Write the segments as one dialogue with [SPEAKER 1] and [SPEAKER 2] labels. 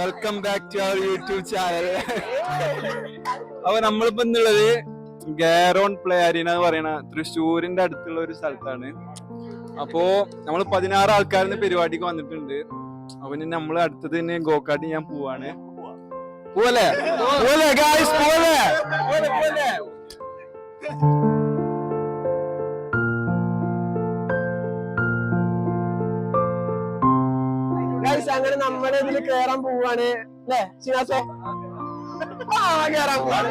[SPEAKER 1] Welcome back to our YouTube channel അപ്പൊ നമ്മളിപ്പോ ഇന്നുള്ളത് ഗാരോൺ പ്ലേ അരീന എന്ന് പറയണ തൃശ്ശൂരിന്റെ അടുത്തുള്ള ഒരു സ്ഥലത്താണ്. അപ്പോ നമ്മൾ പതിനാറ് ആൾക്കാരിന്ന് പരിപാടിക്ക് വന്നിട്ടുണ്ട്. അപ്പൊ നമ്മൾ അടുത്തത് തന്നെ ഗോക്കാട്ടി ഞാൻ പോവാണ്. പോവല്ലേ? പോവല്ലേ ഗായ്സ് പോലെ
[SPEAKER 2] അങ്ങനെ നമ്മുടെ ഇതിൽ കേറാൻ പോവാണ്. അല്ലേ ശിനാസേ ആ കേറാൻ പോവാണ്.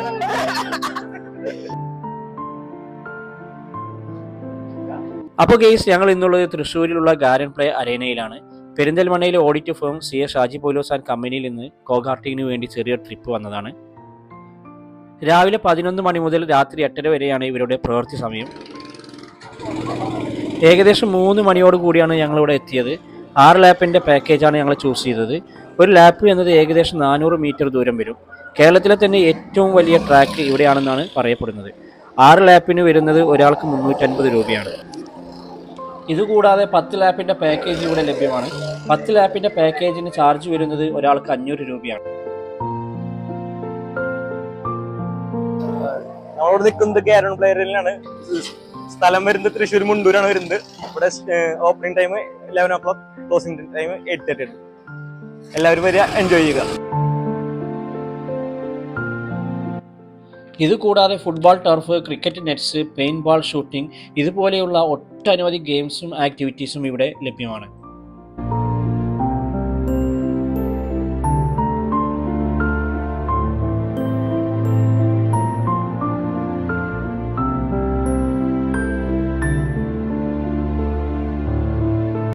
[SPEAKER 3] അപ്പോൾ ഗെയ്സ് ഞങ്ങൾ ഇന്നുള്ളത് തൃശ്ശൂരിലുള്ള ഗാരൻ പ്ലേ അരേനയിലാണ് പെരിന്തൽമണ്ണയിലെ audit firm C A Shaji Paulose and കമ്പനിയിൽ നിന്ന് കോഗാർട്ടിങ്ങിന് വേണ്ടി ചെറിയ ട്രിപ്പ് വന്നതാണ്. രാവിലെ പതിനൊന്ന് മണി മുതൽ രാത്രി എട്ടര വരെയാണ് ഇവരുടെ പ്രവൃത്തി സമയം. ഏകദേശം മൂന്ന് മണിയോട് കൂടിയാണ് ഞങ്ങളിവിടെ എത്തിയത്. ആറ് ലാപ്പിന്റെ പാക്കേജാണ് ഞങ്ങൾ ചൂസ് ചെയ്തത്. ഒരു ലാപ്പ് എന്നത് ഏകദേശം നാനൂറ് മീറ്റർ ദൂരം വരും. കേരളത്തിലെ തന്നെ ഏറ്റവും വലിയ ട്രാക്ക് ഇവിടെയാണെന്നാണ് പറയപ്പെടുന്നത്. ആറ് ലാപ്പിന് വരുന്നത് ഒരാൾക്ക് മുന്നൂറ്റൻപത് രൂപയാണ്. ഇതുകൂടാതെ പത്ത് ലാപ്പിന്റെ പാക്കേജ് ഇവിടെ ലഭ്യമാണ്. പത്ത് ലാപ്പിന്റെ പാക്കേജിന് ചാർജ് വരുന്നത് ഒരാൾക്ക് അഞ്ഞൂറ് രൂപയാണ്.
[SPEAKER 2] നിൽക്കുന്നത് കേരള പ്ലെയറിലാണ് സ്ഥലം വരുന്നത് തൃശ്ശൂർ മുണ്ടൂരാണ് വരുന്നത്. ഇവിടെ opening time eleven o'clock closing time eight thirty ആണ്. എല്ലാവരും വരിക എൻജോയ് ചെയ്യുക.
[SPEAKER 3] ഇതുകൂടാതെ football turf cricket nets paintball shooting ഇതുപോലെയുള്ള ഒട്ടനവധി ഗെയിംസും ആക്ടിവിറ്റീസും ഇവിടെ ലഭ്യമാണ്.